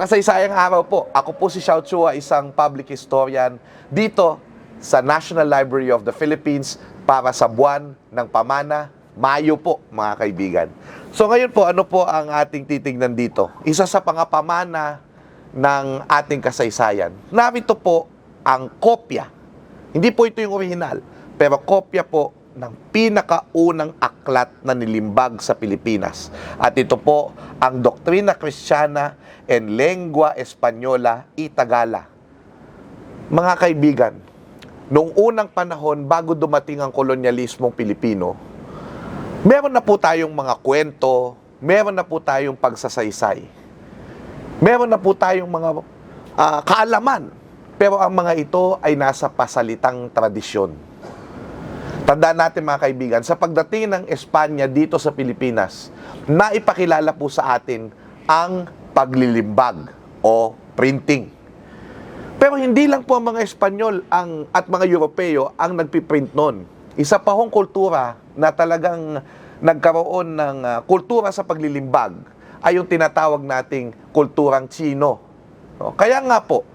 Makasaysayang araw po. Ako po si Xiao Chua, isang public historian dito sa National Library of the Philippines para sa buwan ng pamana, Mayo po, mga kaibigan. So ngayon po, ano po ang ating titignan dito? Isa sa pangapamana ng ating kasaysayan. Narito po ang kopya. Hindi po ito yung original, pero kopya po ng pinakaunang aklat na nilimbag sa Pilipinas. At ito po ang Doktrina Kristiyana en Lengua Española y Tagala. Mga kaibigan, noong unang panahon bago dumating ang kolonyalismong Pilipino, meron na po tayong mga kwento, meron na po tayong pagsasaysay. Meron na po tayong mga ah, kaalaman, pero ang mga ito ay nasa pasalitang tradisyon. Tandaan natin mga kaibigan, sa pagdating ng Espanya dito sa Pilipinas, naipakilala po sa atin ang paglilimbag o printing. Pero hindi lang po ang mga Espanyol ang, at mga Europeo ang nagpiprint noon. Isa pa hong kultura na talagang nagkaroon ng ah, kultura sa paglilimbag ay yung tinatawag nating kulturang Chino. No? Kaya nga po,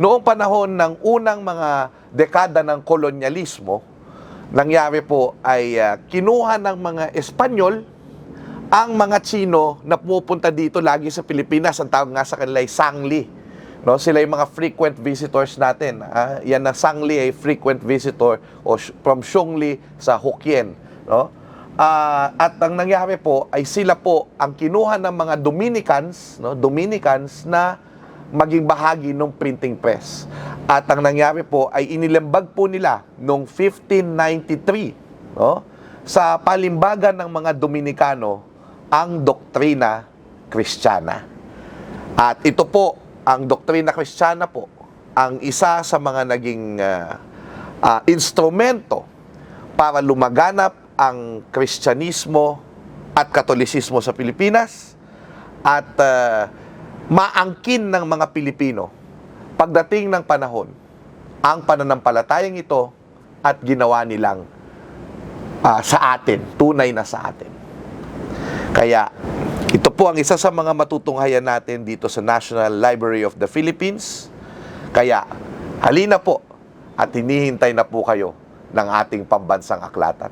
noong panahon ng unang mga dekada ng kolonyalismo, nangyari po ay ah, kinuha ng mga Espanyol ang mga Chino na pumupunta dito lagi sa Pilipinas, ang tawag nga sa kanila ay Sangli. No, sila yung mga frequent visitors natin. Ah, yan na Sangli ay frequent visitor o from Shungli sa Hokkien. No? Ah, at ang nangyari po ay sila po ang kinuha ng mga Dominicans, no, Dominicans na maging bahagi ng printing press. At ang nangyari po ay inilambag po nila noong 1593 no, sa palimbagan ng mga Dominikano ang doktrina Kristiyana. At ito po, ang doktrina Kristiyana po, ang isa sa mga naging ah, ah, instrumento para lumaganap ang Kristyanismo at Katolisismo sa Pilipinas at ah, maangkin ng mga Pilipino pagdating ng panahon ang pananampalatayang ito at ginawa nilang ah, sa atin, tunay na sa atin. Kaya ito po ang isa sa mga matutunghayan natin dito sa National Library of the Philippines. Kaya halina po at hinihintay na po kayo ng ating pambansang aklatan.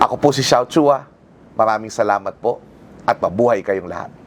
Ako po si Xiao Chua. Maraming salamat po at mabuhay kayong lahat.